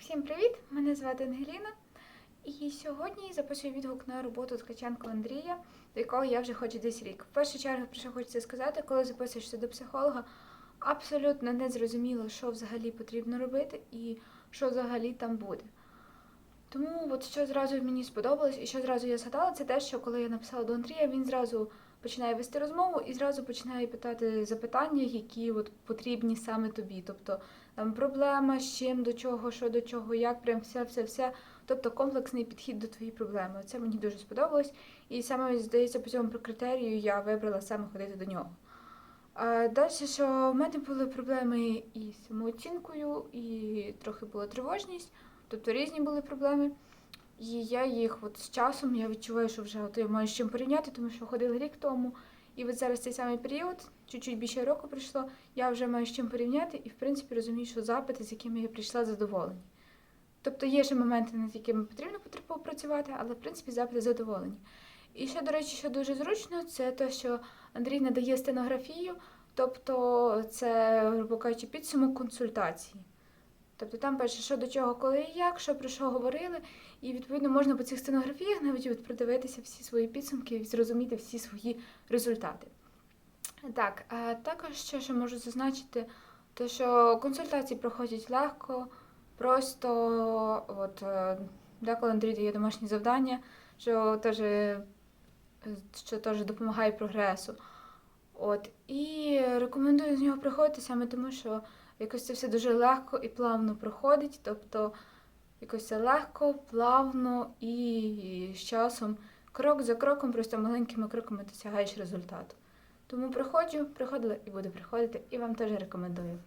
Всім привіт! Мене звати Ангеліна. І сьогодні записую відгук на роботу Ткаченко Андрія, до якого я вже ходжу десь рік. В першу чергу, про що хочеться сказати, коли записуєшся до психолога, абсолютно не зрозуміло, що взагалі потрібно робити і що взагалі там буде. Тому от що зразу мені сподобалось, і що зразу я згадала, це те, що коли я написала до Андрія, він зразу починає вести розмову і зразу починає питати запитання, які от потрібні саме тобі. Тобто там проблема, з чим, до чого, що до чого, як, прям все, все, все. Тобто комплексний підхід до твоєї проблеми. Це мені дуже сподобалось. І саме здається, по цьому про критерію я вибрала саме ходити до нього. Далі, що в мене були проблеми і з самооцінкою, і трохи була тривожність, тобто різні були проблеми. І я їх от з часом я відчуваю, що вже от я маю з чим порівняти, тому що ходила рік тому. І от зараз цей самий період, чуть-чуть більше року пройшло, я вже маю з чим порівняти і, в принципі, розумію, що запити, з якими я прийшла, задоволені. Тобто є ще моменти, над якими потрібно попрацювати, але в принципі запити задоволені. І ще, до речі, що дуже зручно, це те, що Андрій надає стенографію, тобто це, грубо кажучи, підсумок консультації. Тобто там пише, що до чого, коли і як, що про що говорили, і відповідно можна по цих сценографіях навіть от продивитися всі свої підсумки і зрозуміти всі свої результати. Так, також ще що можу зазначити, то що консультації проходять легко, просто от е, деколи Андрій дає домашні завдання, що теж, е, що теж допомагає прогресу. От, і рекомендую з нього приходити саме тому, що якось це все дуже легко і плавно проходить. Тобто якось це легко, плавно і з часом, крок за кроком, просто маленькими кроками досягаєш результату. Тому приходжу, приходила і буду приходити, і вам теж рекомендую.